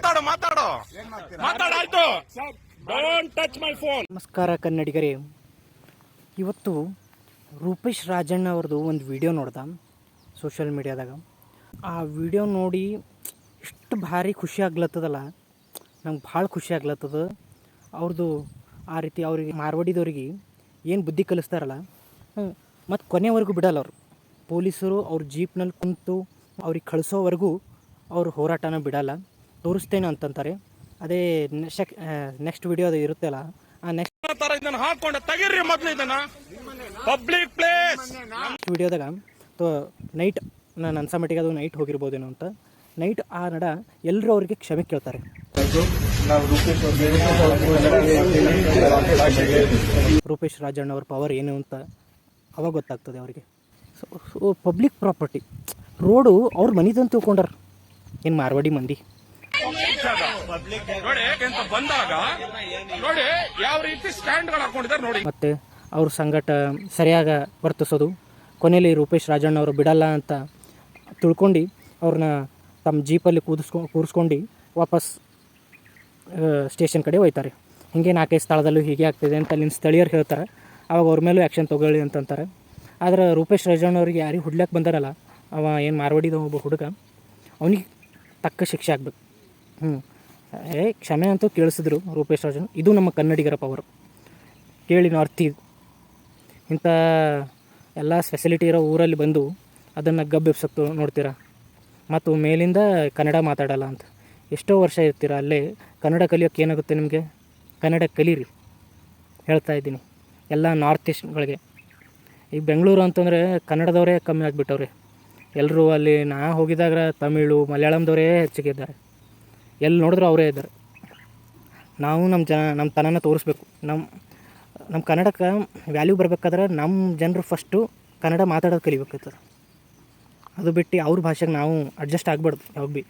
ಮಾತಾಡು ಮಾತಾಡು. ಮಾತಾಡಾಯ್ತು ಡೋಂಟ್ ಟಚ್ ಮೈ ಫೋನ್ ನಮಸ್ಕಾರ ಕನ್ನಡಿಗರೇ. ಇವತ್ತು ರೂಪೇಶ್ ರಾಜಣ್ಣ ಅವ್ರದ್ದು ಒಂದು ವಿಡಿಯೋ ನೋಡ್ದೆ ಸೋಷಿಯಲ್ ಮೀಡಿಯಾದಾಗ. ಆ ವಿಡಿಯೋ ನೋಡಿ ಎಷ್ಟು ಭಾರಿ ಖುಷಿ ಆಗ್ಲತ್ತದಲ್ಲ. ನಂಗೆ ಭಾಳ ಖುಷಿ ಆಗ್ಲತ್ತದ. ಅವ್ರದ್ದು ಆ ರೀತಿ ಅವ್ರಿಗೆ ಮಾರ್ವಾಡಿದವ್ರಿಗೆ ಏನು ಬುದ್ಧಿ ಕಲಿಸ್ತಾರಲ್ಲ. ಮತ್ತು ಕೊನೆವರೆಗೂ ಬಿಡಲ್ಲ ಅವರು. ಪೊಲೀಸರು ಅವ್ರ ಜೀಪ್ನಲ್ಲಿ ಕುಂತು ಅವ್ರಿಗೆ ಕಳಿಸೋವರೆಗೂ ಅವ್ರ ಹೋರಾಟನ ಬಿಡಲ್ಲ. ತೋರಿಸ್ತೇನೆ ಅಂತಂತಾರೆ. ಅದೇ ನೆಕ್ಸ್ಟ್ ನೆಕ್ಸ್ಟ್ ವಿಡಿಯೋ ಅದು ಇರುತ್ತಲ್ಲ ಆ ನೆಕ್ಸ್ಟ್ ತರ ಇದನ್ನ ಹಾಕೊಂಡ ತೆಗೀರಿ ಮೊದಲು ಇದನ್ನ. ಪಬ್ಲಿಕ್ ಪ್ಲೇಸ್ ವಿಡಿಯೋದಾಗ ತೋ ನೈಟ್ ನಾನು ಅನ್ಸ ಮಟ್ಟಿಗೆ ಅದು ನೈಟ್ ಹೋಗಿರ್ಬೋದೇನೋ ಅಂತ. ನೈಟ್ ಆ ನಡ ಎಲ್ಲರೂ ಅವರಿಗೆ ಕ್ಷಮೆ ಕೇಳ್ತಾರೆ. ರೂಪೇಶ್ ರಾಜಣ್ಣ ಅವ್ರ ಪವರ್ ಏನು ಅಂತ ಅವಾಗ ಗೊತ್ತಾಗ್ತದೆ ಅವರಿಗೆ. ಸೊ ಪಬ್ಲಿಕ್ ಪ್ರಾಪರ್ಟಿ ರೋಡು ಅವ್ರ ಮನಿದಂತ ತಿಳ್ಕೊಂಡಾರ ಏನು ಮಾರ್ವಾಡಿ ಮಂದಿ. ನೋಡಿ ಅಂತ ಬಂದಾಗ ನೋಡಿ ಯಾವ ರೀತಿ ಸ್ಟ್ಯಾಂಡ್ಗಳು ಹಾಕೊಂಡಿದ್ದಾರೆ ನೋಡಿ. ಮತ್ತೆ ಅವ್ರ ಸಂಗಟ ಸರಿಯಾಗಿ ವರ್ತಿಸೋದು. ಕೊನೆಯಲ್ಲಿ ರೂಪೇಶ್ ರಾಜಣ್ಣ ಅವರು ಬಿಡಲ್ಲ ಅಂತ ತಿಳ್ಕೊಂಡು ಅವ್ರನ್ನ ತಮ್ಮ ಜೀಪಲ್ಲಿ ಕೂದಿಸ್ಕೊ ಕೂರಿಸ್ಕೊಂಡು ವಾಪಸ್ ಸ್ಟೇಷನ್ ಕಡೆ ಹೋಯ್ತಾರೆ. ಹೀಗೆ ನಾಲ್ಕೈದು ಸ್ಥಳದಲ್ಲೂ ಹೀಗೆ ಆಗ್ತಿದೆ ಅಂತ ಅಲ್ಲಿನ ಸ್ಥಳೀಯರು ಹೇಳ್ತಾರೆ. ಅವಾಗ ಅವ್ರ ಮೇಲೂ ಆ್ಯಕ್ಷನ್ ತೊಗೊಳ್ಳಿ ಅಂತಂತಾರೆ ಆದ್ರೆ ರೂಪೇಶ್ ರಾಜಣ್ಣ ಅವ್ರಿಗೆ ಯಾರಿಗೆ ಹುಡ್ಲಕ್ಕೆ ಬಂದಾರಲ್ಲ ಅವ ಏನು ಮಾರ್ವಾಡಿದ ಒಬ್ಬ ಹುಡುಗ ಅವನಿಗೆ ತಕ್ಕ ಶಿಕ್ಷೆ ಆಗ್ಬೇಕು. ಹ್ಞೂ ಏ, ಕ್ಷಮೆ ಅಂತೂ ಕೇಳಿಸಿದ್ರು ರೂಪೇಶ್ ರಾಜನ್. ಇದು ನಮ್ಮ ಕನ್ನಡಿಗರ ಪವರ್ ಕೇಳಿ ನಾರ್ತಿ ಇಂಥ ಎಲ್ಲ ಫೆಸಿಲಿಟಿ ಇರೋ ಊರಲ್ಲಿ ಬಂದು ಅದನ್ನು ಗಬ್ಬೆಬ್ಸಕ್ತು ನೋಡ್ತೀರಾ? ಮತ್ತು ಮೇಲಿಂದ ಕನ್ನಡ ಮಾತಾಡಲ್ಲ ಅಂತ. ಎಷ್ಟೋ ವರ್ಷ ಇರ್ತೀರ ಅಲ್ಲೇ. ಕನ್ನಡ ಕಲಿಯೋಕೆ ಏನಾಗುತ್ತೆ ನಿಮಗೆ? ಕನ್ನಡ ಕಲೀರಿ. ಹೇಳ್ತಾ ಇದ್ದೀನಿ. ಎಲ್ಲ ನಾರ್ತ್ ಈಸ್ಟ್ಗಳಿಗೆ ಈಗ ಬೆಂಗಳೂರು ಅಂತಂದರೆ ಕನ್ನಡದವರೇ ಕಮ್ಮಿ ಆಗಿಬಿಟ್ಟವ್ರೆ. ಎಲ್ಲರೂ ಅಲ್ಲಿ ನಾ ಹೋಗಿದಾಗ ತಮಿಳು ಮಲಯಾಳಮ್ದವರೇ ಹೆಚ್ಚಿಗೆ ಇದ್ದಾರೆ. ಎಲ್ಲಿ ನೋಡಿದ್ರು ಅವರೇ ಇದ್ದಾರೆ. ನಾವು ನಮ್ಮ ಜನ, ನಮ್ಮ ತನನ ತೋರಿಸ್ಬೇಕು. ನಮ್ಮ ನಮ್ಮ ಕನ್ನಡಕ್ಕೆ ವ್ಯಾಲ್ಯೂ ಬರಬೇಕಾದ್ರೆ ನಮ್ಮ ಜನರು ಫಸ್ಟು ಕನ್ನಡ ಮಾತಾಡೋದು ಕಲಿಬೇಕಾಗ್ತದೆ ಅದು ಬಿಟ್ಟು ಅವ್ರ ಭಾಷೆಗೆ ನಾವು ಅಡ್ಜಸ್ಟ್ ಆಗ್ಬಾರ್ದು ಯಾವಾಗ ಭೀ